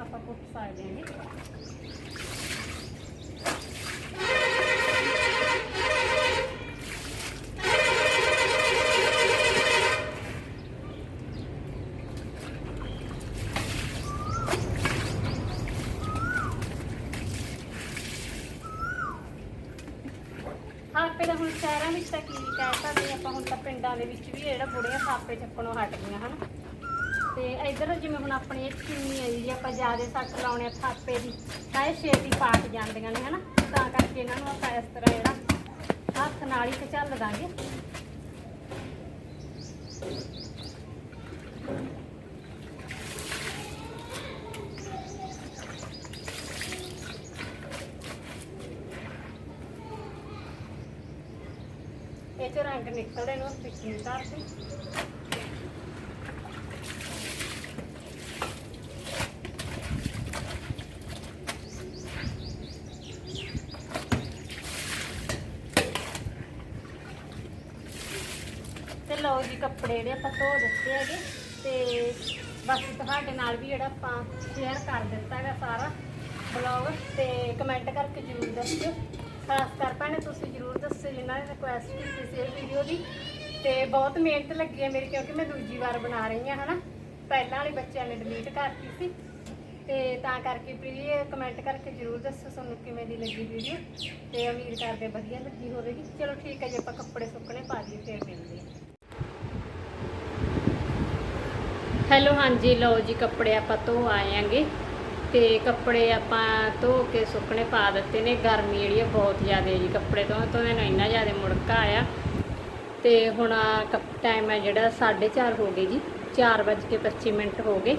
ਆਪਾਂ ਕੁੱਟ ਸਕਦੇ ਹਾਂਗੇ ਥਾਪੇ ਦਾ ਹੁਣ ਸ਼ਹਿਰਾਂ ਵਿੱਚ ਤਾਂ ਕੀ ਕਹਿ ਸਕਦੇ ਆਪਾਂ ਹੁਣ ਤਾਂ ਪਿੰਡਾਂ ਦੇ ਵਿੱਚ ਵੀ ਜਿਹੜਾ ਬੁੜੀਆਂ ਥਾਪੇ ਚੱਕਣੋਂ ਹਟ ਗਈਆਂ, ਹਨ। ਤੇ ਇਧਰ ਜਿਵੇਂ ਹੁਣ ਆਪਣੀ ਇਹ ਚੀਨੀ ਹੈ ਜੀ ਜੇ ਆਪਾਂ ਜ਼ਿਆਦਾ ਸੱਟ ਲਾਉਣੇ ਆ ਥਾਪੇ ਦੀ, ਤਾਂ ਇਹ ਛੇਤੀ ਪਾਟ ਜਾਂਦੀਆਂ ਨੇ, ਹਨਾ। ਤਾਂ ਕਰਕੇ ਇਹਨਾਂ ਨੂੰ ਆਪਾਂ ਇਸ ਤਰ੍ਹਾਂ ਜਿਹੜਾ ਹੱਥ ਨਾਲ ਹੀ ਤੇ ਦਾਂਗੇ ਇਹ ਚੋਂ ਰੰਗ ਨਿਕਲਦੇ ਨੂੰ ਪਿੱਛੇ ਉਤਾਰ ਤੇ ਲਓ ਜੀ, ਕੱਪੜੇ ਜਿਹੜੇ ਆਪਾਂ ਧੋ ਦਿੱਤੇ ਹੈਗੇ, ਤੇ ਬਸ ਤੁਹਾਡੇ ਨਾਲ ਵੀ ਜਿਹੜਾ ਆਪਾਂ ਸ਼ੇਅਰ ਕਰ ਦਿੱਤਾ ਹੈਗਾ ਸਾਰਾ ਬਲੌਗ ਤੇ ਕਮੈਂਟ ਕਰਕੇ ਜ਼ਰੂਰ ਦੱਸਿਓ। ਖਾਸ ਕਰ ਭੈਣੇ, ਤੁਸੀਂ ਜ਼ਰੂਰ ਦੱਸਿਓ ਜਿਨ੍ਹਾਂ ਨੇ ਰਿਕੁਐਸਟ ਕੀਤੀ ਸੀ ਇਹ ਵੀਡੀਓ ਦੀ। ਤੇ ਬਹੁਤ ਮਿਹਨਤ ਲੱਗੀ ਹੈ ਮੇਰੀ, ਕਿਉਂਕਿ ਮੈਂ ਦੂਜੀ ਵਾਰ ਬਣਾ ਰਹੀ ਹਾਂ, ਹਨਾ? ਪਹਿਲਾਂ ਵਾਲੇ ਬੱਚਿਆਂ ਨੇ ਡਿਲੀਟ ਕਰਤੀ ਸੀ। ਤੇ ਤਾਂ ਕਰਕੇ ਪਲੀਜ਼ ਕਮੈਂਟ ਕਰਕੇ ਜ਼ਰੂਰ ਦੱਸੋ ਤੁਹਾਨੂੰ ਕਿਵੇਂ ਦੀ ਲੱਗੀ ਵੀਡੀਓ ਤੇ ਉਮੀਦ ਕਰਦੇ ਵਧੀਆ ਲੱਗੀ ਹੋਵੇਗੀ। ਚਲੋ ਠੀਕ ਹੈ ਜੀ, ਆਪਾਂ ਕੱਪੜੇ ਸੁੱਕਣੇ ਪਾ ਦਈਏ, ਫਿਰ ਮਿਲਦੇ ਹਾਂ। ਹੈਲੋ, ਹਾਂਜੀ, ਲਓ ਜੀ, ਕੱਪੜੇ ਆਪਾਂ ਧੋ ਆਏ ਆਂਗੇ ਤੇ ਕੱਪੜੇ ਆਪਾਂ ਧੋ ਕੇ ਸੁੱਕਣੇ ਪਾ ਦਿੱਤੇ ਨੇ। ਗਰਮੀ ਜਿਹੜੀ ਆ ਬਹੁਤ ਜ਼ਿਆਦਾ ਜੀ। ਕੱਪੜੇ ਤੋਂ ਤੋਂ ਮੈਨੂੰ ਇੰਨਾ ਜ਼ਿਆਦਾ ਮੁੜਕਾ ਆਇਆ। ਤੇ ਹੁਣ ਟਾਈਮ ਹੈ ਜਿਹੜਾ 4:30 ਹੋ ਗਏ ਜੀ। 4:25 ਮਿੰਟ ਹੋ ਗਏ।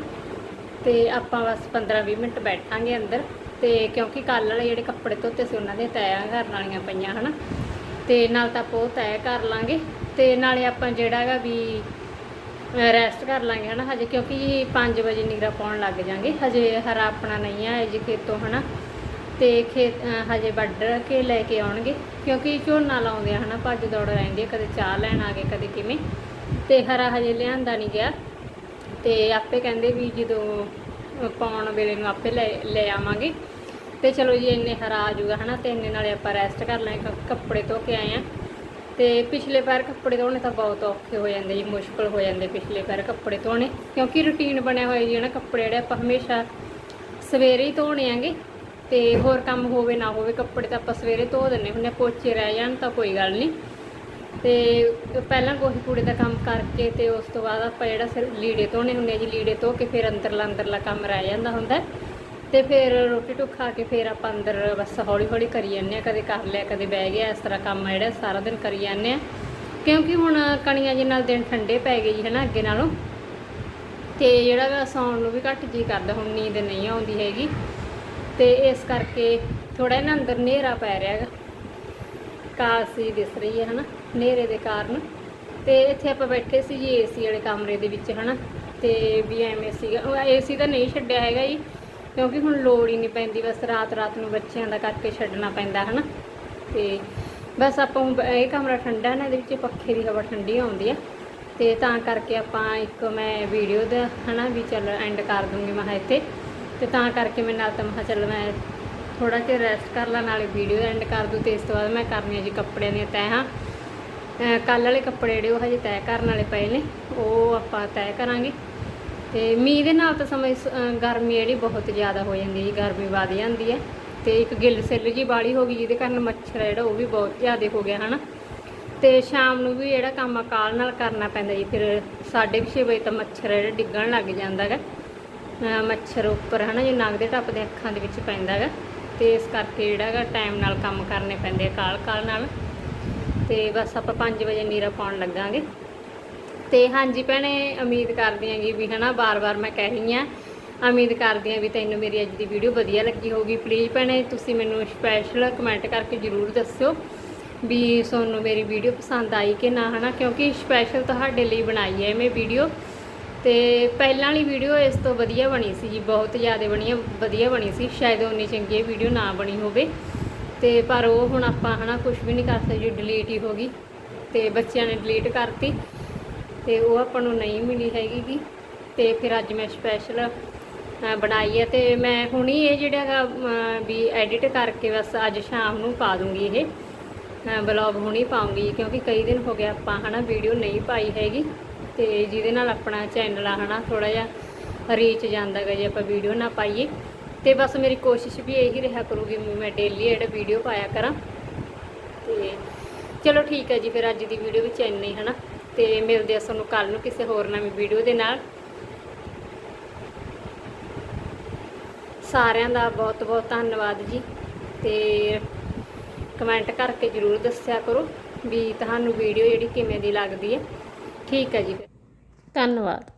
ਤੇ ਆਪਾਂ ਬਸ 15-20 ਮਿੰਟ ਬੈਠਾਂਗੇ ਅੰਦਰ। ਤੇ ਕਿਉਂਕਿ ਕੱਲ ਵਾਲੇ ਜਿਹੜੇ ਕੱਪੜੇ ਧੋਤੇ ਸੀ, ਉਹਨਾਂ ਦੀਆਂ ਤੈਅ ਕਰਨ ਵਾਲੀਆਂ ਪਈਆਂ, ਹਨਾ। ਤੇ ਨਾਲ ਤਾਂ ਆਪਾਂ ਉਹ ਤੈਅ ਕਰ ਲਾਂਗੇ। ਤੇ ਨਾਲੇ ਆਪਾਂ ਜਿਹੜਾ ਹੈਗਾ ਵੀ ਰੈਸਟ ਕਰ ਲਾਂਗੇ ਹਨਾ, ਹਜੇ ਕਿਉਂਕਿ 5 ਵਜੇ ਨਿਗਰਾ ਪਾਉਣ ਲੱਗ ਜਾਾਂਗੇ, ਹਜੇ ਹਰਾ ਆਪਣਾ ਨਹੀਂ ਆਇਆ ਜੀ ਖੇਤੋਂ ਹਨਾ। ਤੇ ਖੇਤ ਹਜੇ ਵੱਢ ਕੇ ਲੈ ਕੇ ਆਉਣਗੇ, ਕਿਉਂਕਿ ਝੋਨਾ ਲਾਉਂਦੇ ਆ ਹਨਾ, ਭੱਜ ਦੌੜ ਰਹਿੰਦੀ ਕਦੇ ਚਾਹ ਲੈਣ ਆ ਗਏ, ਕਦੇ ਕਿਵੇਂ। ਤੇ ਹਰਾ ਹਜੇ ਲਿਆਂਦਾ ਨਹੀਂ ਗਿਆ। ਤੇ ਆਪੇ ਕਹਿੰਦੇ ਵੀ ਜਦੋਂ ਪਾਉਣ ਵੇਲੇ ਨੂੰ ਆਪੇ ਲੈ ਲੈ ਆਵਾਂਗੇ। ਤੇ ਚਲੋ ਜੀ, ਇੰਨੇ ਹਰਾ ਆ ਜਾਊਗਾ ਹਨਾ, ਤੇ ਇੰਨੇ ਨਾਲੇ ਆਪਾਂ ਰੈਸਟ ਕਰ ਲਾਂਗੇ ਕੱਪੜੇ ਧੋ ਕੇ ਆਏ ਆ। ਤੇ ਪਿਛਲੇ ਪੈਰ ਕੱਪੜੇ ਧੋਣੇ ਤਾਂ ਬਹੁਤ ਔਖੇ ਹੋ ਜਾਂਦੇ ਜੀ, ਮੁਸ਼ਕਲ ਹੋ ਜਾਂਦੇ ਪਿਛਲੇ ਪੈਰ ਕੱਪੜੇ ਧੋਣੇ। ਕਿਉਂਕਿ ਰੁਟੀਨ ਬਣਿਆ ਹੋਇਆ ਜੀ ਨਾ ਕੱਪੜੇ ਜਿਹੜੇ ਆਪਾਂ ਹਮੇਸ਼ਾ ਸਵੇਰੇ ਹੀ ਧੋਣੇ ਆਂਗੇ ਤੇ ਹੋਰ ਕੰਮ ਹੋਵੇ ਨਾ ਹੋਵੇ ਕੱਪੜੇ ਤਾਂ ਆਪਾਂ ਸਵੇਰੇ ਧੋ ਦਿੰਨੇ ਹੁੰਨੇ ਪੋਚੇ ਰਹਿ ਜਾਣ ਤਾਂ ਕੋਈ ਗੱਲ ਨਹੀਂ। ਤੇ ਪਹਿਲਾਂ ਕੋਈ ਕੂੜੇ ਦਾ ਕੰਮ ਕਰਕੇ ਤੇ ਉਸ ਤੋਂ ਬਾਅਦ ਆਪਾਂ ਜਿਹੜਾ ਸਿਰ ਲੀੜੇ ਧੋਣੇ ਹੁੰਦੇ ਆ ਜੀ, ਲੀੜੇ ਧੋ ਕੇ ਫਿਰ ਅੰਦਰਲਾ ਅੰਦਰਲਾ ਕੰਮ ਰਹਿ ਜਾਂਦਾ ਹੁੰਦਾ। ਤੇ ਫਿਰ ਰੋਟੀ ਟੁੱਕ ਖਾ ਕੇ ਫਿਰ ਆਪਾਂ ਅੰਦਰ ਬਸ ਹੌਲੀ ਹੌਲੀ ਕਰੀ ਜਾਂਦੇ ਆ ਕਦੇ ਕਰ ਲਿਆ, ਕਦੇ ਬਹਿ ਗਿਆ, ਇਸ ਤਰ੍ਹਾਂ ਕੰਮ ਆ ਜਿਹੜਾ, ਸਾਰਾ ਦਿਨ ਕਰੀ ਜਾਂਦੇ ਆ ਕਿਉਂਕਿ ਹੁਣ ਕਣੀਆਂ ਜੀ ਨਾਲ ਦਿਨ ਠੰਡੇ ਪੈ ਗਏ ਜੀ, ਹਨਾ, ਅੱਗੇ ਨਾਲੋਂ। ਤੇ ਜਿਹੜਾ ਵਾ ਸੌਣ ਨੂੰ ਵੀ ਘੱਟ ਜੀ ਕਰਦਾ, ਹੁਣ ਨੀਂਦ ਨਹੀਂ ਆਉਂਦੀ ਹੈਗੀ। ਤੇ ਇਸ ਕਰਕੇ ਥੋੜਾ ਇਹਨਾਂ ਅੰਦਰ ਹਨੇਰਾ ਪੈ ਰਿਹਾ ਹੈਗਾ ਕਾਸੀ ਦਿਸ ਰਹੀ ਹੈ, ਹਨਾ, ਹਨੇਰੇ ਦੇ ਕਾਰਨ। ਤੇ ਇੱਥੇ ਆਪਾਂ ਬੈਠੇ ਸੀ ਜੀ, ਏਸੀ ਵਾਲੇ ਕਮਰੇ ਦੇ ਵਿੱਚ, ਹਨਾ। ਤੇ ਵੀ ਐਵੇਂ ਸੀਗਾ ਏਸੀ ਤਾਂ ਨਹੀਂ ਛੱਡਿਆ ਹੈਗਾ ਜੀ। ਕਿਉਂਕਿ ਹੁਣ ਲੋੜ ਹੀ ਨਹੀਂ ਪੈਂਦੀ, ਬਸ ਰਾਤ ਰਾਤ ਨੂੰ ਬੱਚਿਆਂ ਦਾ ਕਰਕੇ ਛੱਡਣਾ ਪੈਂਦਾ, ਹਨਾ? ਤੇ ਬਸ ਆਪਾਂ ਇਹ ਕਮਰਾ ਠੰਡਾ ਨਾ, ਇਹਦੇ ਵਿੱਚ ਪੱਖੇ ਦੀ ਹਵਾ ਠੰਡੀ ਆਉਂਦੀ ਆ। ਤੇ ਤਾਂ ਕਰਕੇ ਆਪਾਂ ਇੱਕ ਮੈਂ ਵੀਡੀਓ ਦਾ, ਹਨਾ, ਵੀ ਚੱਲ ਐਂਡ ਕਰ ਦੂੰਗੀ ਮੈਂ ਇੱਥੇ। ਤੇ ਤਾਂ ਕਰਕੇ ਮੈਂ ਨਾਲ ਤਾਂ ਮੈਂ ਚੱਲ ਮੈਂ ਥੋੜਾ ਜਿਹਾ ਰੈਸਟ ਕਰ ਲਾਂ, ਨਾਲੇ ਵੀਡੀਓ ਐਂਡ ਕਰ ਦੂੰ, ਤੇ ਇਸ ਤੋਂ ਬਾਅਦ ਮੈਂ ਕਰਨੀ ਆ ਜੀ ਕੱਪੜਿਆਂ ਦੀਆਂ ਤੈਹਾਂ। ਕੱਲ ਵਾਲੇ ਕੱਪੜੇ ਜਿਹੜੇ ਉਹ ਹਜੇ ਤੈਅ ਕਰਨ ਵਾਲੇ ਪਏ ਨੇ, ਉਹ ਆਪਾਂ ਤੈਅ ਕਰਾਂਗੇ। ਤੇ ਮੀਂਹ ਦੇ ਨਾਲ ਤਾਂ ਸਮੇਂ ਸ- ਗਰਮੀ ਜਿਹੜੀ ਬਹੁਤ ਜ਼ਿਆਦਾ ਹੋ ਜਾਂਦੀ ਹੈ ਜੀ, ਗਰਮੀ ਵੱਧ ਜਾਂਦੀ ਹੈ। ਤੇ ਇੱਕ ਗਿੱਲ ਸਿੱਲ ਜੀ ਬਾੜੀ ਹੋ ਗਈ, ਜਿਹਦੇ ਕਾਰਨ ਮੱਛਰ ਆ ਜਿਹੜਾ, ਉਹ ਵੀ ਬਹੁਤ ਜ਼ਿਆਦਾ ਹੋ ਗਿਆ, ਹਨਾ। ਤੇ ਸ਼ਾਮ ਨੂੰ ਵੀ ਜਿਹੜਾ ਕੰਮ ਆ, ਕਾਲ ਨਾਲ ਕਰਨਾ ਪੈਂਦਾ ਜੀ। ਫਿਰ 6:30 ਵਜੇ ਤਾਂ ਮੱਛਰ ਜਿਹੜਾ, ਡਿੱਗਣ ਲੱਗ ਜਾਂਦਾ ਹੈਗਾ ਮੱਛਰ ਉੱਪਰ, ਹਨਾ, ਜੇ ਨੱਕ ਦੇ ਟੱਪ ਦੇ ਅੱਖਾਂ ਦੇ ਵਿੱਚ ਪੈਂਦਾ ਹੈਗਾ ਤੇ ਇਸ ਕਰਕੇ ਜਿਹੜਾ ਹੈਗਾ ਟਾਈਮ ਨਾਲ ਕੰਮ ਕਰਨੇ ਪੈਂਦੇ ਆ ਕਾਲ ਕਾਲ ਨਾਲ। ਤੇ ਬਸ ਆਪਾਂ 5 ਵਜੇ ਨੀਰਾ ਪਾਉਣ ਲੱਗਾਂਗੇ। ਤੇ ਹਾਂਜੀ ਭੈਣੇ, ਉਮੀਦ ਕਰਦੀ ਆਂਗੀ ਵੀ ਹਨਾ ਬਾਰ-ਬਾਰ ਮੈਂ ਕਹਿ ਰਹੀ ਆ। ਉਮੀਦ ਕਰਦੀ ਆਂ ਵੀ ਤੈਨੂੰ ਮੇਰੀ ਅੱਜ ਦੀ ਵੀਡੀਓ ਵਧੀਆ ਲੱਗੀ ਹੋਊਗੀ। ਪਲੀਜ਼ ਭੈਣੇ, ਤੁਸੀਂ ਮੈਨੂੰ ਸਪੈਸ਼ਲ ਕਮੈਂਟ ਕਰਕੇ ਜਰੂਰ ਦੱਸਿਓ ਵੀ ਤੁਹਾਨੂੰ ਮੇਰੀ ਵੀਡੀਓ ਪਸੰਦ ਆਈ ਕਿ ਨਾ, ਹਨਾ? ਕਿਉਂਕਿ ਸਪੈਸ਼ਲ ਤੁਹਾਡੇ ਲਈ ਬਣਾਈ ਹੈ ਮੈਂ ਵੀਡੀਓ ਤੇ ਪਹਿਲਾਂ ਵਾਲੀ ਵੀਡੀਓ ਇਸ ਤੋਂ ਵਧੀਆ ਬਣੀ ਸੀ ਜੀ, ਬਹੁਤ ਜ਼ਿਆਦਾ ਬਣੀ ਵਧੀਆ ਬਣੀ ਸੀ। ਸ਼ਾਇਦ ਉਨੀ ਚੰਗੀ ਵੀਡੀਓ ਨਾ ਬਣੀ ਹੋਵੇ। ਤੇ ਪਰ ਉਹ ਹੁਣ ਆਪਾਂ, ਹਨਾ ਕੁਝ ਵੀ ਨਹੀਂ ਕਰ ਸਕਦੇ ਡਿਲੀਟ ਹੀ ਹੋ ਗਈ। ਤੇ ਬੱਚਿਆਂ ਨੇ ਡਿਲੀਟ ਕਰਤੀ। ਤੇ ਉਹ ਆਪਾਂ ਨੂੰ ਨਹੀਂ ਮਿਲੀ ਹੈਗੀ ਗੀ। ਤੇ ਫਿਰ ਅੱਜ ਮੈਂ ਸਪੈਸ਼ਲ ਬਣਾਈ ਹੈ ਤੇ ਮੈਂ ਹੁਣੀ ਇਹ ਜਿਹੜਾ ਹੈਗਾ ਵੀ ਐਡਿਟ ਕਰਕੇ ਬਸ ਅੱਜ ਸ਼ਾਮ ਨੂੰ ਪਾ ਦੂੰਗੀ ਇਹ। ਬਲੌਗ ਹੁਣੀ ਪਾਉਂਗੀ ਕਿਉਂਕਿ ਕਈ ਦਿਨ ਹੋ ਗਿਆ ਆਪਾਂ ਹਨਾ ਵੀਡੀਓ ਨਹੀਂ ਪਾਈ ਹੈਗੀ। ਤੇ ਜਿਹਦੇ ਨਾਲ ਆਪਣਾ ਚੈਨਲ ਆ ਹਨਾ ਥੋੜਾ ਜਿਹਾ ਰੀਚ ਜਾਂਦਾ ਗਾ ਜੇ ਆਪਾਂ ਵੀਡੀਓ ਨਾ ਪਾਈਏ। ਤੇ ਬਸ ਮੇਰੀ ਕੋਸ਼ਿਸ਼ ਵੀ ਇਹੀ ਰਿਹਾ ਕਰੂਗੀ ਮੈਂ ਡੇਲੀ ਜਿਹੜਾ ਵੀਡੀਓ ਪਾਇਆ ਕਰਾਂ। ਤੇ ਚਲੋ ਠੀਕ ਹੈ ਜੀ, ਫਿਰ ਅੱਜ ਦੀ ਵੀਡੀਓ ਵਿੱਚ ਇੰਨਾ ਹੀ ਹਨਾ। ਤੇ ਮਿਲਦੇ ਆ ਤੁਹਾਨੂੰ ਕੱਲ ਨੂੰ ਕਿਸੇ ਹੋਰ ਨਵੀਂ ਵੀਡੀਓ ਦੇ ਨਾਲ। ਸਾਰਿਆਂ ਦਾ ਬਹੁਤ ਬਹੁਤ ਧੰਨਵਾਦ ਜੀ ਤੇ ਕਮੈਂਟ ਕਰਕੇ ਜਰੂਰ ਦੱਸਿਆ ਕਰੋ ਵੀ ਤੁਹਾਨੂੰ ਵੀਡੀਓ ਜਿਹੜੀ ਕਿਵੇਂ ਦੀ ਲੱਗਦੀ ਹੈ। ਠੀਕ ਹੈ ਜੀ ਧੰਨਵਾਦ।